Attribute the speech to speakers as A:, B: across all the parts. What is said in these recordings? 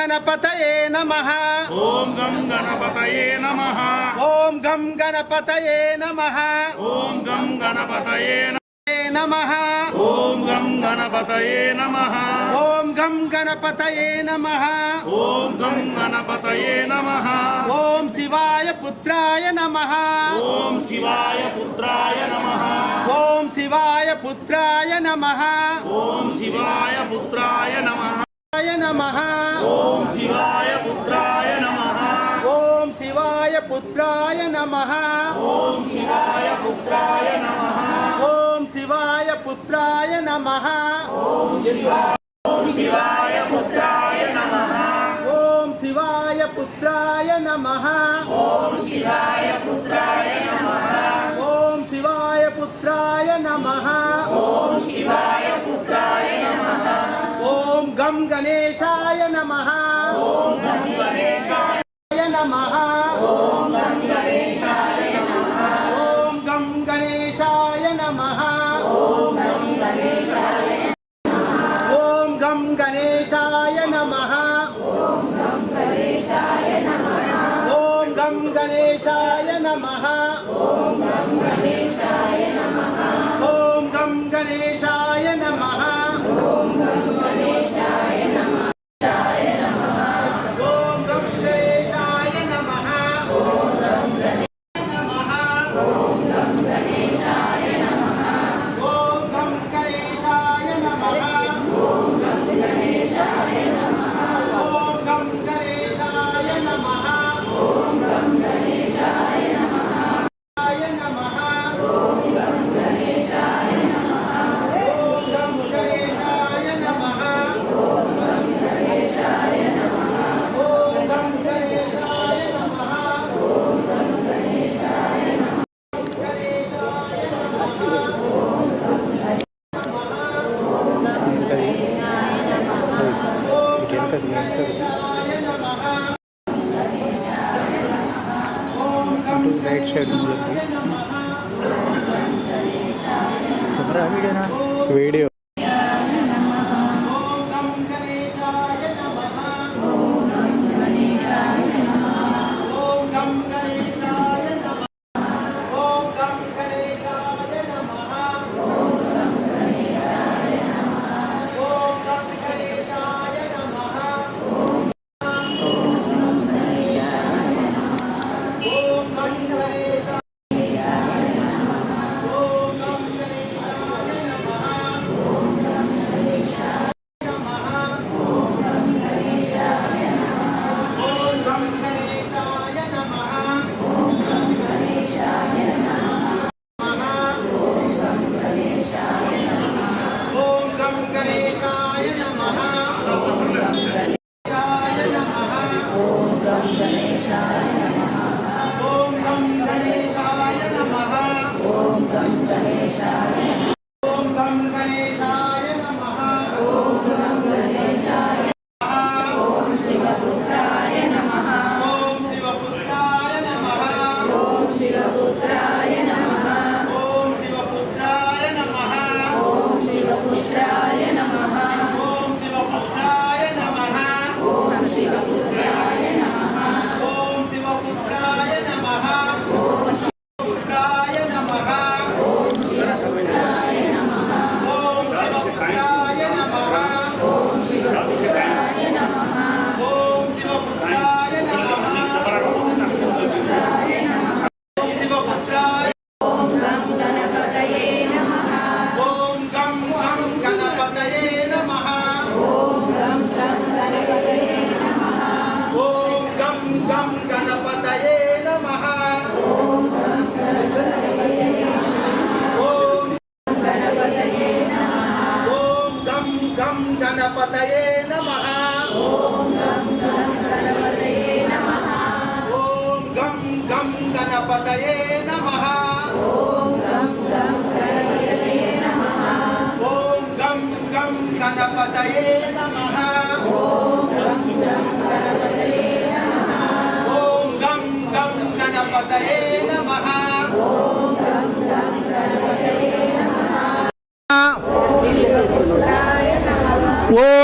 A: गणपतये नमः ओं गम गणपतये नमः ॐ गम गणपतये नमः ॐ गम गणपतये नमः ॐ
B: गम गणपतये नमः ओं
A: गम गणपतये नमः ॐ
B: गम गणपतये नमः
A: ॐ
B: शिवाय पुत्राय नमः ओं
A: शिवाय पुत्राय नमः ओं
B: शिवाय पुत्राय नमः ओं
A: शिवाय శివాయ నమ
B: ఓం శివాయ పుత్రాయ నమ
A: ఓం శివాయ పుత్రాయ నమ
B: ఓం శివాయ పుత్రాయ నమ ఓం శివాయ పుత్రాయ నమ
A: ఓం శివాయ పుత్రాయ నమ
B: ఓం శివాయ పుత్రాయ నమ
A: ఓం శివాయ పుత్రాయ నమ
B: ఓం శివాయ పుత్రాయ నమ
A: ఓం శివాయ ॐ
B: गणेशाय नमः। नमः। गणेशाय
A: नमः। कर दिया। कर
B: दिया राइट साइड में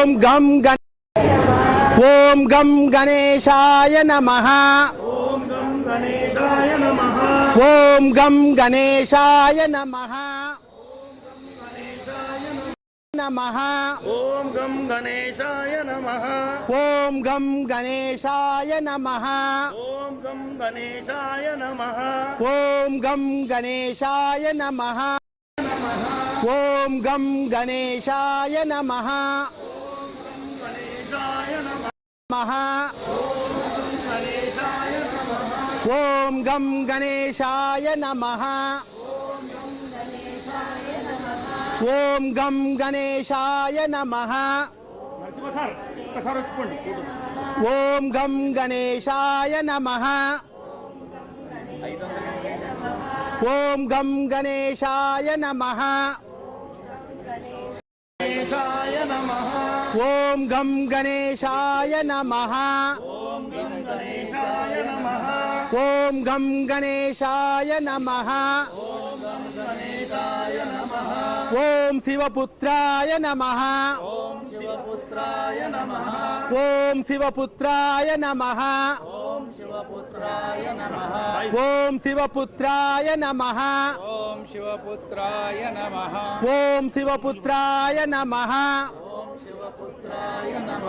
A: ఓం గం
B: గణ ఓం గం గణేశాయ నమ.
C: ఓం గం గణేశాయ నమ.
B: ఓం గం గణేశాయ నమః
C: ఓం గం గణేశాయ నమ
B: ఓం గం గణేశాయ నమః.
C: ఓం గం గణేశాయ నమ.
B: ఓం గం గణేశాయ నమః. ఓం గం గణేశాయ నమః. నమః ఓం గం గణేశాయ నమః ఓం గం గణేశాయ నమః
C: నరసింహ సార్ ఒక్కసారి వచ్చిపోండి
B: ఓం గం గణేశాయ నమః ఓం గం గణేశాయ నమః. ఓం గం గణేశాయ నమః.
C: ఓం గం గణేశాయ నమ
B: ఓం గం గణేశాయ నమః ఓం శివపుత్రాయ నమః.
C: ఓం శివపుత్రాయ నమ.
B: ఓం శివపుత్రాయ నమః.
C: ఓం శివపుత్రాయ నమ.
B: ఓం శివపుత్రాయ నమః.
C: ఓం శివపుత్రాయ నమ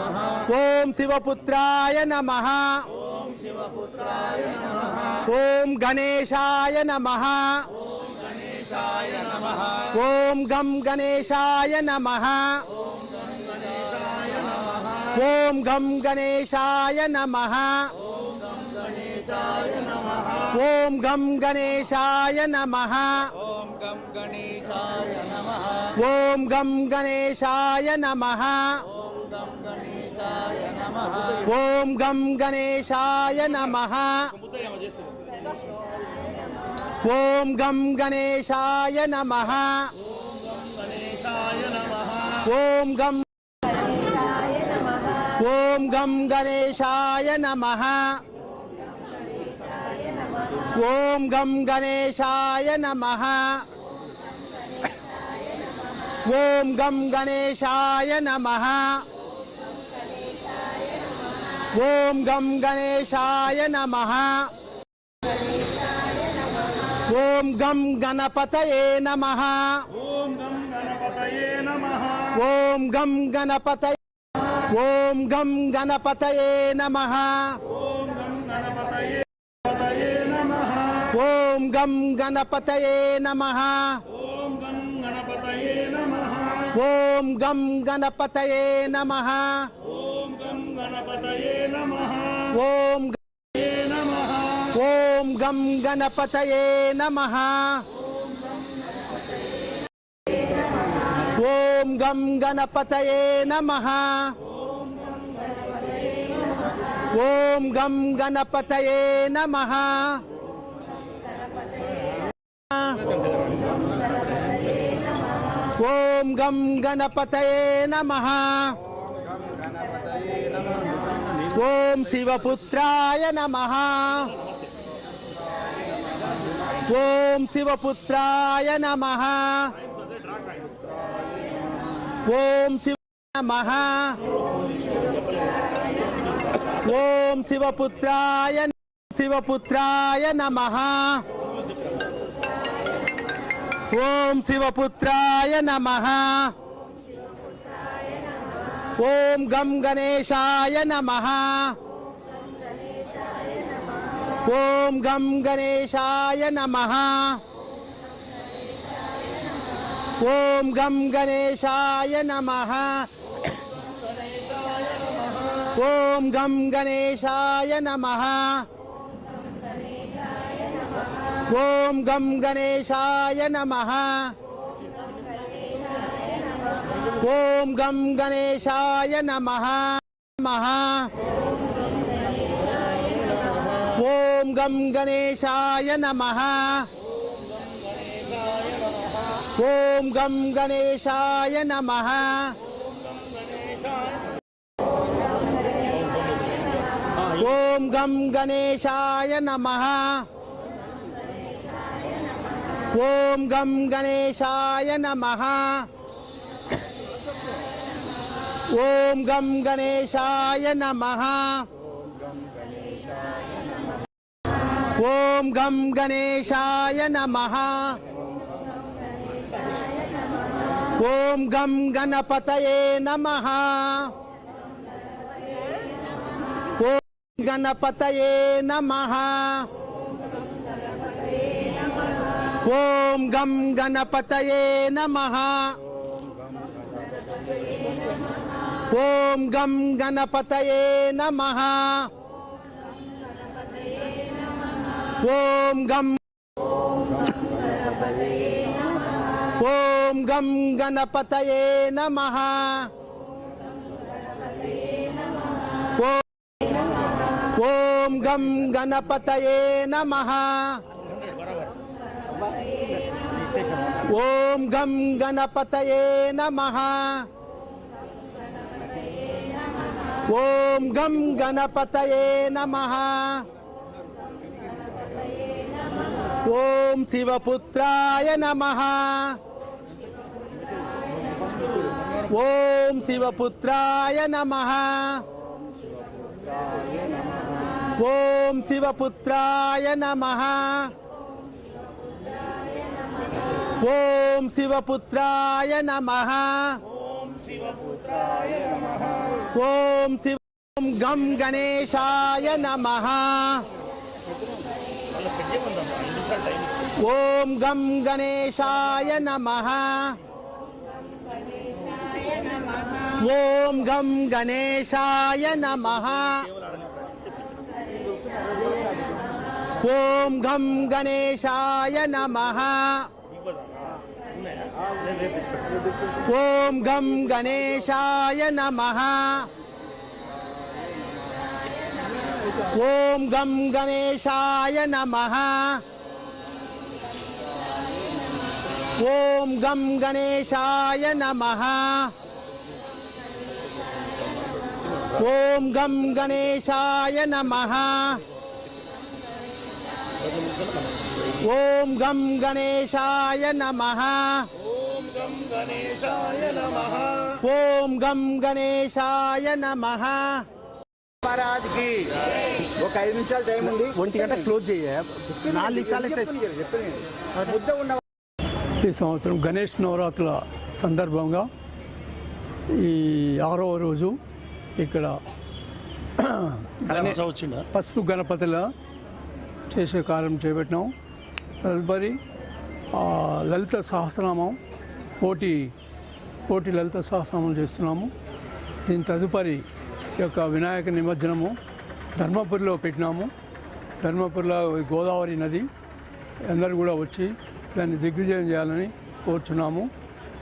B: ఓం శివపుత్రాయ నమః
C: ఓం శివపుత్రాయ నమ
B: ఓం శివపుత్రాయ నమః
C: ఓం శివపుత్రాయ నమ
B: ఓం గణేశాయ నమః
C: గణేశాయ నమ
B: ఓం గం గణేశాయ నమః ఓం గం గణేశాయ నమః ఓం గం గణేశాయ నమః
C: ఓం గం
B: ఓం గం గణేశాయ నమః
C: ఓం గం గణేశాయ నమ
B: ఓం గం గణేశాయ నమః. ఓం గం గణేశాయ నమః. ఓం గం గణపతయే నమః.
C: ఓం గం గణపతయే నమ.
B: ఓం గం గణపతయ నమః.
C: ఓం గం గణపతయే పతయే నమ.
B: ఓం గం గణపతయే నమః.
C: ఓం గం గణపతయే నమ.
B: ఓం గం గణపతయే నమః.
C: ఓం
B: ఓం గం గణపతయే నమః. ఓం గం గణపతయే నమః. ఓం గం గణపతయే నమః. ఓం గం గణపతయే నమ. ఓం శివపుత్రాయ నమ. ఓం శివపుత్రాయ నమ. ఓం శివ నమ. ఓం శివపుత్రాయ శివపుత్రాయ నమ. ఓం శివపుత్రాయ నమః ఓం గం గణేశాయ నమః ఓం గం గణేశాయ నమః ఓం గం గణేశాయ నమః ఓం గం గణేశాయ నమః ओम गम गणेशाय नमः। ओम गम गणेशाय नमः। नमः ओम गम गणेशाय नमः। ओम गम गणेशाय नमः। ओम गम गणेशाय नमः। ॐ गं गणेशाय नमः। ॐ गं गणेशाय नमः। ॐ गं गणेशाय नमः। ॐ गं गणपतये नमः। ॐ गणपतये नमः। ಓಂ ಗಂ ಗಣಪತಯೇ ನಮಃ ಓಂ ಗಂ ಗಣಪತಯೇ ನಮಃ ಓಂ ಗಂ ಓಂ ಗಂ ಗಣಪತಯೇ ನಮಃ ಓಂ ಗಂ ಗಣಪತಯೇ ನಮಃ ఓం గం గణపతయే నమ. ఓం గం గణపతయే నమ. ఓం శివపుత్రాయ నమ. ఓం శివపుత్రాయ నమ. ఓం శివపుత్రాయ నమ. ఓం శివపుత్రాయ నమ. ఓం శివ గం గణేశాయ నమ. ఓం గం గణేశాయ నమ. ఓం గం గణేశాయ నమ. ఓం గం గణేశాయ నమ. ॐ गं गणेशाय नमः ॐ गं गणेशाय नमः ॐ गं गणेशाय नमः ॐ गं गणेशाय नमः ఓం గం గణేశాయ నమ.
C: ఓం గం గణేశాయ నమః.
B: ఓం గం గణేశాయ నమ.
D: మహారాజ్కి ఒక ఐదు నిమిషాలు టైం ఉంది.
B: ఒంటి గంట క్లోజ్ చేయ. నాలుగు నిమిషాలు
E: ఈ సంవత్సరం గణేష్ నవరాత్రుల సందర్భంగా ఈ ఆరవ రోజు ఇక్కడ పసుపు గణపతిల చేసే కార్యం చేపట్టినాం. తదుపరి లలిత సహస్రనామం పోటీ పోటీ లలిత సహస్రనామం చేస్తున్నాము. దీని తదుపరి ఈ యొక్క వినాయక నిమజ్జనము ధర్మపురిలో పెట్టినాము. ధర్మపురిలో గోదావరి నది అందరూ కూడా వచ్చి దాన్ని దిగ్విజయం చేయాలని కోరుచున్నాము.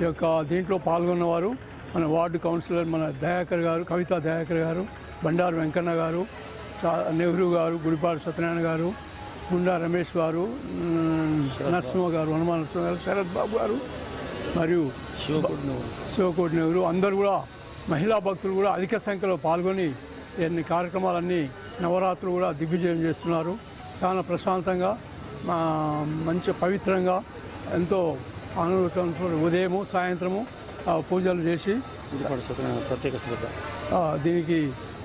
E: ఈ యొక్క దీంట్లో పాల్గొన్నవారు మన వార్డు కౌన్సిలర్ మన దయాకర్ గారు కవితా దయాకర్ గారు బండారు వెంకన్న గారు నెహ్రూ గారు గుడిపాడు సత్యనారాయణ గారు గుండా రమేష్ గారు నరసింహ గారు హనుమాన్ నరసింహ గారు శరత్ బాబు గారు మరియు శివకోటి నెహ్రూ. అందరూ కూడా మహిళా భక్తులు కూడా అధిక సంఖ్యలో పాల్గొని ఎన్ని కార్యక్రమాలన్నీ నవరాత్రులు కూడా దిగ్విజయం చేస్తున్నారు. చాలా ప్రశాంతంగా మా మంచి పవిత్రంగా ఎంతో ఆనందంతో ఉదయము సాయంత్రము పూజలు చేసి
C: ప్రత్యేక
E: దీనికి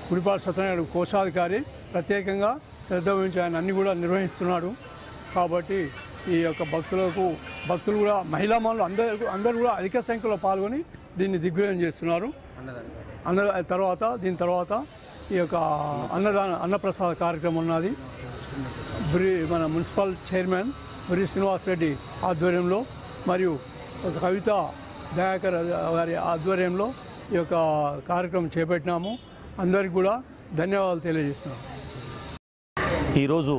E: గుడిపాటి సత్యనారాయణ కోశాధికారి ప్రత్యేకంగా శ్రద్ధ వహించి ఆయన అన్ని కూడా నిర్వహిస్తున్నాడు. కాబట్టి ఈ యొక్క భక్తులకు భక్తులు కూడా మహిళా మనులు అందరూ అందరూ కూడా అధిక సంఖ్యలో పాల్గొని దీన్ని దిగ్విజయం చేస్తున్నారు. అన్న తర్వాత దీని తర్వాత ఈ యొక్క అన్నదాన అన్నప్రసాద కార్యక్రమం ఉన్నది. బ్రి మన మున్సిపల్ చైర్మన్ బ్రి శ్రీనివాస్ రెడ్డి ఆధ్వర్యంలో మరియు ఒక కవిత దయాకర్ గారి ఆధ్వర్యంలో ఈ యొక్క కార్యక్రమం చేపట్టినాము. అందరికీ కూడా ధన్యవాదాలు తెలియజేస్తున్నాము
A: ఈరోజు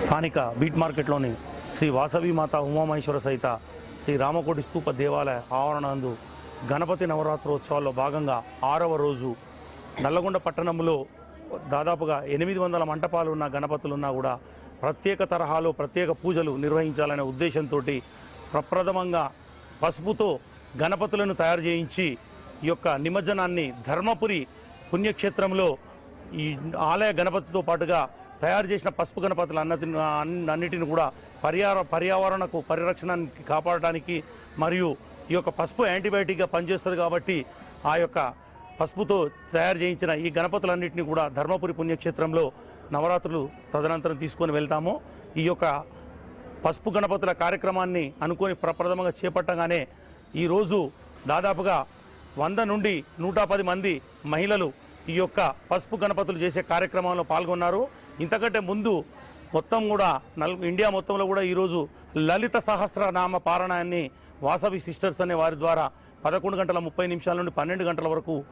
A: స్థానిక బీట్ మార్కెట్లోని శ్రీ వాసవి మాత ఉమామహేశ్వర సహిత శ్రీ రామకోటి స్తూప దేవాలయ ఆవరణందు గణపతి నవరాత్రోత్సవాల్లో భాగంగా ఆరవ రోజు నల్లగొండ పట్టణంలో దాదాపుగా ఎనిమిది వందల మంటపాలు ఉన్న గణపతులున్నా కూడా ప్రత్యేక తరహాలో ప్రత్యేక పూజలు నిర్వహించాలనే ఉద్దేశంతో ప్రప్రథమంగా పసుపుతో గణపతులను తయారు చేయించి ఈ యొక్క నిమజ్జనాన్ని ధర్మపురి పుణ్యక్షేత్రంలో ఈ ఆలయ గణపతితో పాటుగా తయారు చేసిన పసుపు గణపతులు అన్నది అన్నిటిని కూడా పర్యావర పర్యావరణకు పరిరక్షణానికి కాపాడడానికి మరియు ఈ యొక్క పసుపు యాంటీబయాటిక్గా పనిచేస్తుంది కాబట్టి ఆ యొక్క పసుపుతో తయారు చేయించిన ఈ గణపతులన్నింటినీ కూడా ధర్మపురి పుణ్యక్షేత్రంలో నవరాత్రులు తదనంతరం తీసుకొని వెళ్తాము. ఈ యొక్క పసుపు గణపతుల కార్యక్రమాన్ని అనుకొని ప్రప్రథమంగా చేపట్టగానే ఈరోజు దాదాపుగా వంద నుండి నూట పది మంది మహిళలు ఈ యొక్క పసుపు గణపతులు చేసే కార్యక్రమంలో పాల్గొన్నారు. ఇంతకంటే ముందు మొత్తం కూడా నల్ ఇండియా మొత్తంలో కూడా ఈరోజు లలిత సహస్రనామ పారాయణాన్ని వాసవి సిస్టర్స్ అనే వారి ద్వారా పదకొండు గంటల ముప్పై నిమిషాల నుండి పన్నెండు గంటల వరకు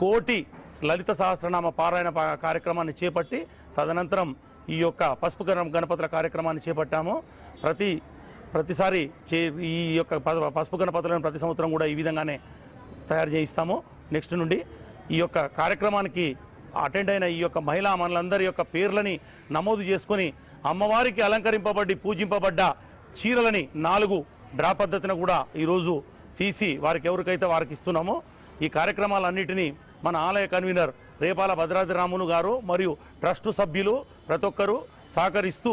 A: కోటి లలిత సహస్రనామ పారాయణ కార్యక్రమాన్ని చేపట్టి తదనంతరం ఈ యొక్క పసుపు గణ గణపతుల కార్యక్రమాన్ని చేపట్టాము. ప్రతి ప్రతిసారి చే ఈ యొక్క ప- పసుపు గణపతులను ప్రతి సంవత్సరం కూడా ఈ విధంగానే తయారు చేయిస్తాము. నెక్స్ట్ నుండి ఈ యొక్క కార్యక్రమానికి అటెండ్ అయిన ఈ యొక్క మహిళా మనలందరి యొక్క పేర్లని నమోదు చేసుకొని అమ్మవారికి అలంకరింపబడి పూజింపబడ్డ చీరలని నాలుగు డ్రా పద్ధతిన కూడా ఈరోజు తీసి వారికి ఎవరికైతే వారికి ఇస్తున్నామో ఈ కార్యక్రమాలన్నింటినీ మన ఆలయ కన్వీనర్ రేపాల భద్రాద్రిరాములు గారు మరియు ట్రస్టు సభ్యులు ప్రతి ఒక్కరూ సహకరిస్తూ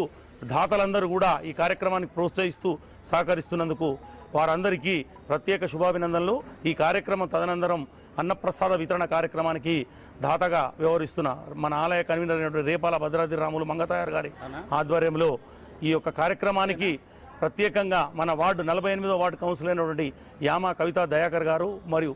A: దాతలందరూ కూడా ఈ కార్యక్రమానికి ప్రోత్సహిస్తూ సహకరిస్తున్నందుకు వారందరికీ ప్రత్యేక శుభాభినందనలు. ఈ కార్యక్రమం తదనంతరం అన్నప్రసాద వితరణ కార్యక్రమానికి దాతగా వ్యవహరిస్తున్న మన ఆలయ కన్వీనర్ అయినటువంటి రేపాల భద్రాద్రి రాములు మంగతాయారు గారి ఆధ్వర్యంలో ఈ యొక్క కార్యక్రమానికి ప్రత్యేకంగా మన వార్డు నలభై ఎనిమిదో వార్డు కౌన్సిల్ అయినటువంటి యామ కవిత దయాకర్ గారు మరియు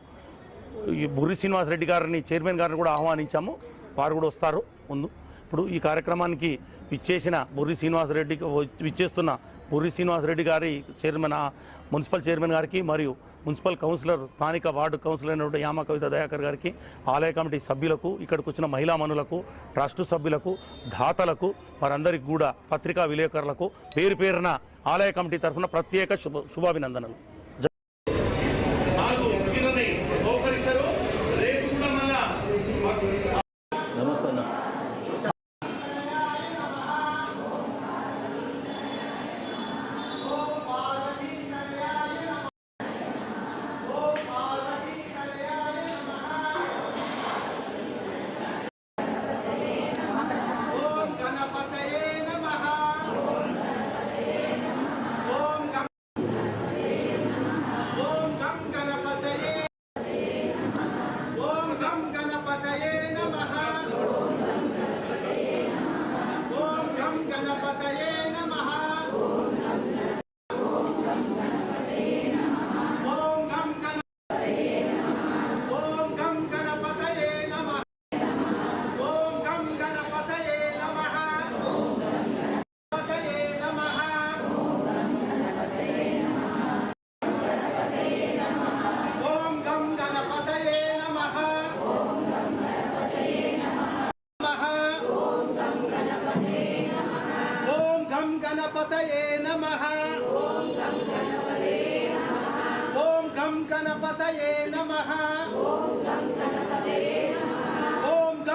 A: ఈ బుర్రి శ్రీనివాస్ రెడ్డి గారిని చైర్మన్ గారిని కూడా ఆహ్వానించాము. వారు కూడా వస్తారు ముందు. ఇప్పుడు ఈ కార్యక్రమానికి విచ్చేసిన బుర్రి శ్రీనివాస్ రెడ్డి విచ్చేస్తున్న బుర్రి శ్రీనివాస్ రెడ్డి గారి చైర్మన్ మున్సిపల్ చైర్మన్ గారికి మరియు మున్సిపల్ కౌన్సిలర్ స్థానిక వార్డు కౌన్సిలర్ అయినటువంటి యామ కవిత దయాకర్ గారికి ఆలయ కమిటీ సభ్యులకు ఇక్కడికి వచ్చిన మహిళా మనులకు ట్రస్టు సభ్యులకు దాతలకు వారందరికీ కూడా పత్రికా విలేకరులకు పేరు పేరున ఆలయ కమిటీ తరఫున ప్రత్యేక శుభ శుభాభినందనలు.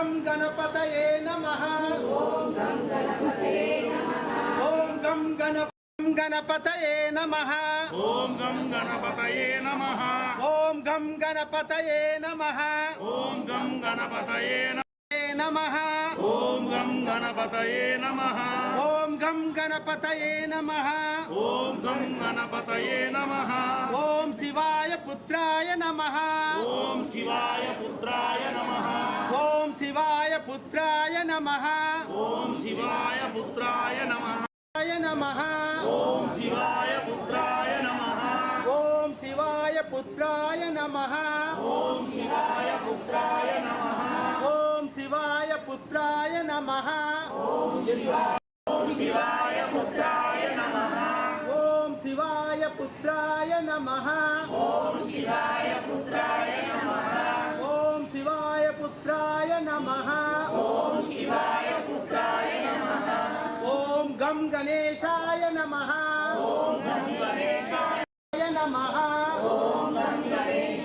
B: గం గణపతయే నమః. ఓం గం గణ గణపతయే నమః. ఓం గం గణపతయే నమ. ఓం గం గణపతయే నమః. ఓం గం గణపతయే నమః. ఓం గం గణపతయే నమ ఓం గం గణపతయే నమః ఓం గం గణపతయే నమ
A: ఓం
B: శివాయ పుత్రాయ నమః
A: ఓం శివాయ పుత్రాయ నమ
B: ఓం శివాయ పుత్రాయ నమః
A: ఓం శివాయ పుత్రాయ నమ
B: శివాయ నమః
A: ఓం శివాయ పుత్రాయ నమ
B: ఓం శివాయ పుత్రాయ నమః
A: ఓం శివాయ పుత్రాయ నమ
B: ఓం శివాయ పుత్రాయ నమ.
A: ఓం శివాయ పుత్రాయ నమ.
B: ఓం శివాయ పుత్రాయ నమ.
A: ఓం శివాయ పుత్రాయ నమ.
B: ఓం శివాయ పుత్రాయ నమ
A: ఓం శివాయ పుత్రాయ నమ
B: ఓం గం గణేశాయ నమ.
A: ఓం గణేశాయ
B: నమ
A: ఓం గణేశాయ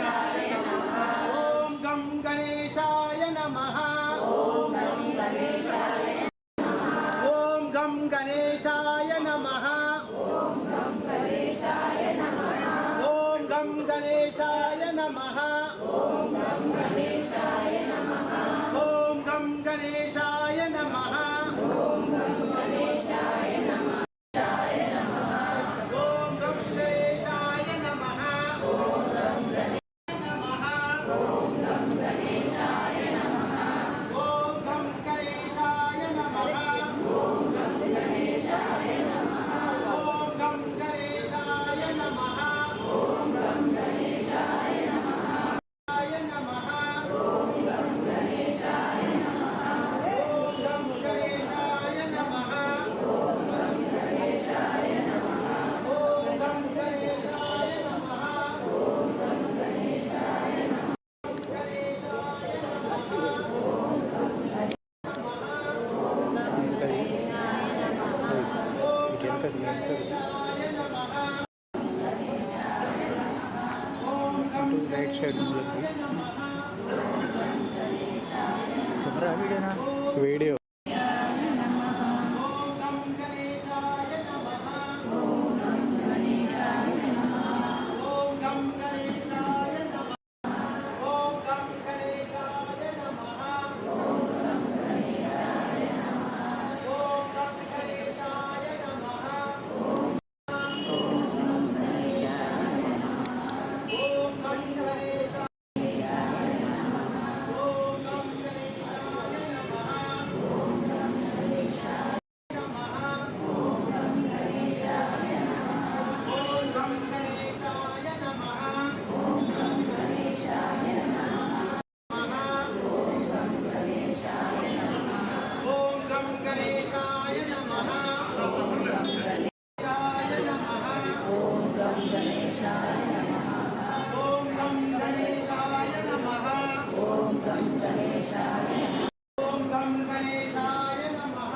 A: ॐ
B: गणेशाय नमः।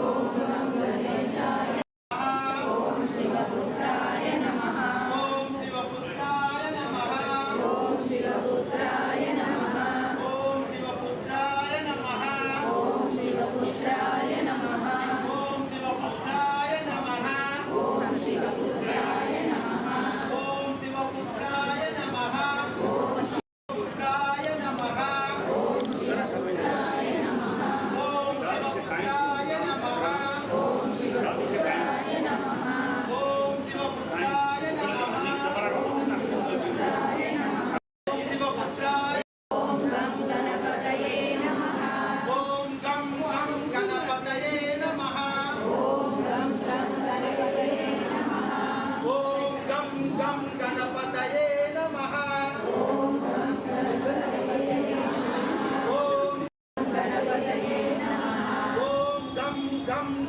B: ॐ गणेशाय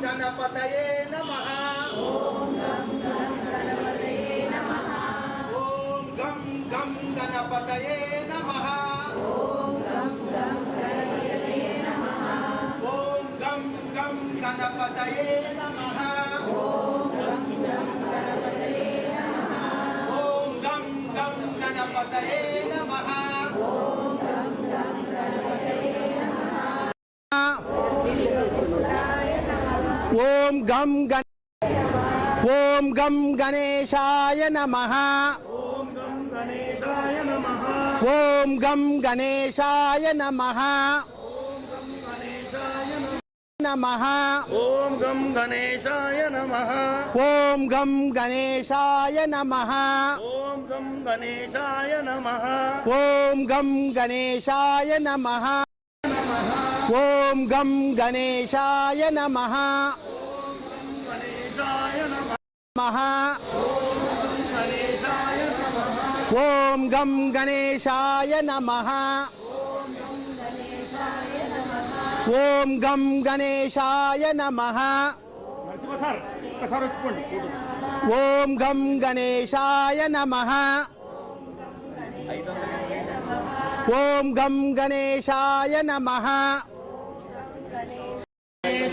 A: ganapataye namaha om
B: gam gam ganapataye namaha
A: om gam gam ganapataye
B: namaha om gam gam
A: ganapataye
B: namaha
F: om gam gam ganapataye namaha namaha om gam gam ganapataye namaha namaha ఓం గం
B: గణ ఓం గం గణేశాయ నమః.
A: ఓం గం గణేశాయ నమః.
B: ఓం గం గణేశాయ నమః.
A: ఓం గం గణేశాయ నమః.
B: ఓం గం గణేశాయ నమః.
A: ఓం గం గణేశాయ నమః.
B: ओम
A: गम गणेशाय
B: नमः।
A: ओम गम
B: गणेशाय नमः। ओम गम गणेशाय नमः। ओम गम
A: गणेशाय नमः। ओम गम
B: गणेशाय नमः।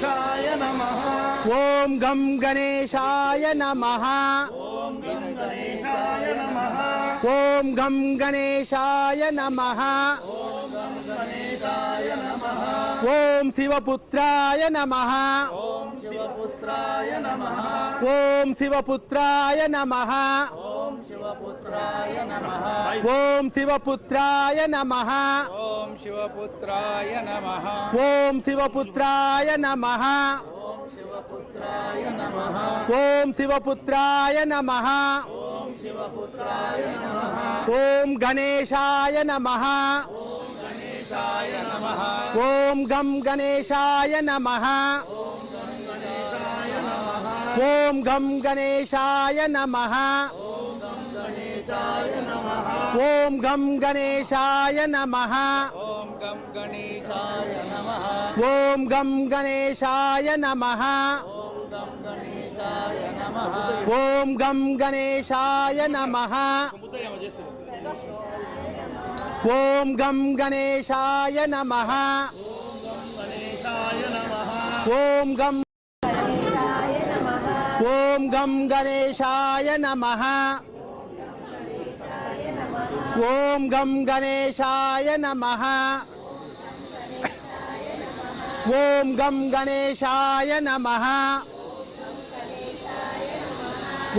B: గణేశాయ నమః ఓం గం గణేశాయ నమః ఓం గం గణేశాయ నమః
A: ఓం గం గణేశాయ నమః
B: ఓం శివపుత్రాయ నమః
A: ఓం శివపుత్రాయ నమః
B: ఓం శివపుత్రాయ నమః
A: शिवपुत्राय नमः
B: ओम शिवपुत्राय नमः
A: ओम शिवपुत्राय नमः
B: ओम ॐ गणेशाय
A: नमः ओम गम
B: गणेशाय नमः ओम
A: गम गणेशाय नमः
B: ఓం గణేశాయ నమః
A: గణేశాయ నమః.
B: ఓం గం గణేశాయ నమః। ఓం గం గణేశాయ నమః
A: గణేశాయ నమః.
B: ఓం గం గణేశాయ నమః।
A: ఓం గం గణేశాయ నమః.
B: ఓం గం గణేశాయ నమః.
A: ఓం గం గణేశాయ నమః।
B: ఓం గం గణేశాయ నమః. ఓం గం ఓం గం గణేశాయ నమః.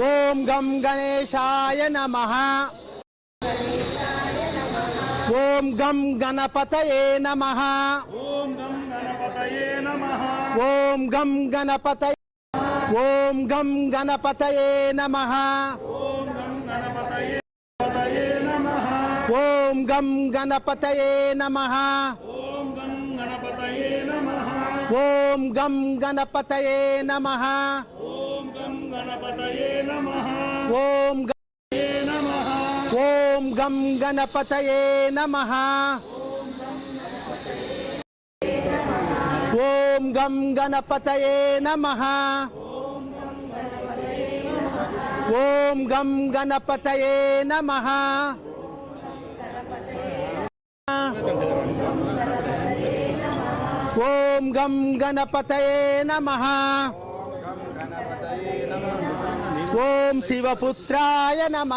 B: ఓం గం గణేశాయ నమః. ఓం గం గణేశాయ నమ.
A: ఓం గం గణపతయే నమ.
B: ఓం గం గణపత ఓం గం గణపతయే నమ.
A: ఓం గం గణపతయే పతయే నమః
B: ఓం గం గణపతయే నమ
A: ఓం గం గణపతయే నమః
B: ఓం గం గణపతయే నమ
A: ఓం గం గణపతయే నమః
B: ఓం గ-
A: ఏ నమః
B: ఓం గం గణపతయే నమ ఓం గం గణపతయే నమ ఓం గం గణపతయే నమ ఓం గం గణపతయే నమ. ఓం శివపుత్రాయ నమ.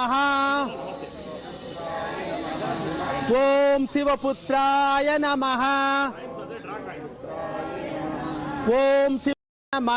B: ఓం శివపుత్రాయ నమ. ఓం శివ నమ.